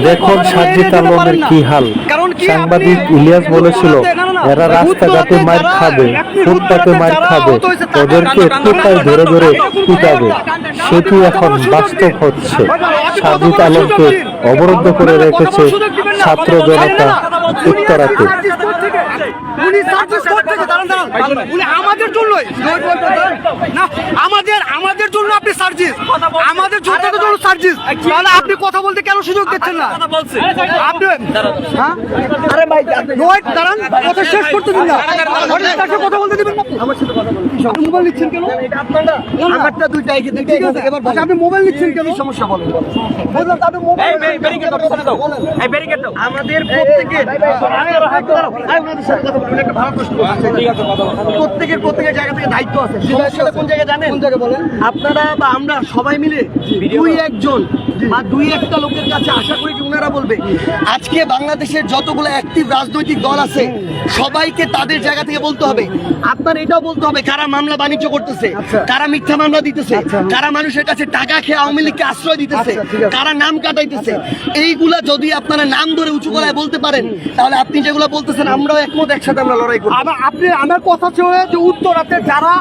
দেখুন সাজিদ আলমের কি হাল সাংবাদিক ইলিয়াস বলেছিল এরা রাস্তাঘাটে মার খাবে ফুটপাতে মার খাবে ওদেরকে কোথায় ধরে ধরে পিটাবে সেটি এখন বাস্তব হচ্ছে সাজিদ আলমকে অবরুদ্ধ করে রেখেছে ছাত্র জনতা উত্তরাতে আমাদের জন্যই আমাদের আমাদের জন্য আপনি সার্জিস আমাদের জন্য সার্জিস তাহলে আপনি কথা বলতে কেন সুযোগ দিচ্ছেন না আপনি হ্যাঁ আরে ভাই ওয়েট দাঁড়ান কথা শেষ করতে দিন না কথা বলতে দিবেন না আমার সাথে কথা বলুন মোবাইল নিচ্ছেন কেন আমারটা দুইটা এখানে ঠিক এবার আচ্ছা, আপনি মোবাইল নিচ্ছেন কেন সমস্যা বলেন বললাম আপনি মোবাইল আমাদের প্রত্যেকের প্রত্যেকের প্রত্যেকের জায়গা থেকে দায়িত্ব আছে সমস্যাটা কোন জায়গায় জানেন কোন জায়গায় বলেন আপনারা বা আমরা সবাই মিলে দুই একজন বা দুই একটা লোকের কাছে আশা করি যে ওনারা বলবে আজকে বাংলাদেশের যতগুলো অ্যাক্টিভ রাজনৈতিক দল আছে সবাইকে তাদের জায়গা থেকে বলতে হবে। আপনার এটাও বলতে হবে কারা মামলা বাণিজ্য করতেছে কারা মিথ্যা মামলা দিতেছে কারা মানুষের কাছে টাকা খেয়ে আওয়ামী লীগকে আশ্রয় দিতেছে কারা নাম কাটাইতেছে। এইগুলা যদি আপনারা নাম ধরে উঁচু গলায় বলতে পারেন তাহলে আপনি যেগুলো বলতেছেন আমরাও একমত একসাথে আমরা লড়াই করব। আপনি আমার কথা ছিল যে উত্তরাতে যারা